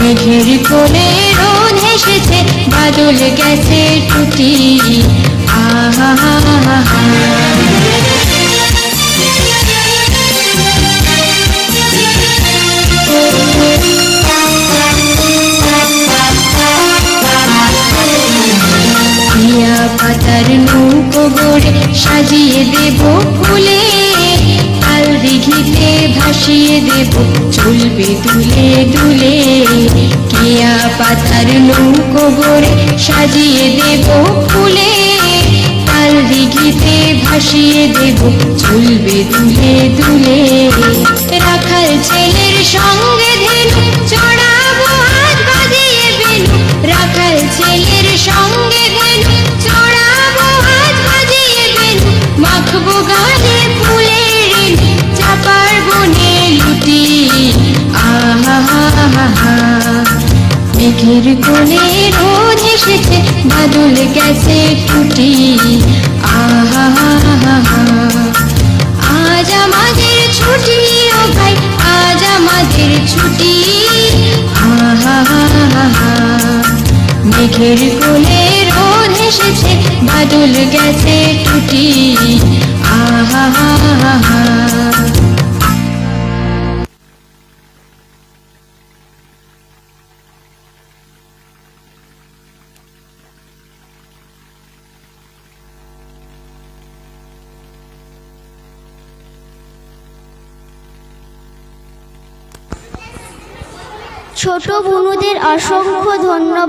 মেঘের কোলে রোদ এসেছে বাদল গেছে টুটি। আহা গড়ে সাজিয়ে দেব ফুলে। কাল দিঘিতে ভাসিয়ে দেব চলবে দুলে দুলে। কিয়া পাতার নৌকো গড়ে সাজিয়ে দেব ফুলে। কাল দিঘিতে ভাসিয়ে দেব চলবে দুলে দুলে। রাখাল ছেলের সঙ্গে মেঘের কোলে রোদ এসেছে, বাদল গেছে টুটি আহা আজ আমাদের ছুটি, ও ভাই, আজ আমাদের ছুটি। আহা মেঘের কোলে রোদ এসেছে, বাদল গেছে টুটি আহা। ছোট বুনুদের অসংখ্য ধন্যবাদ।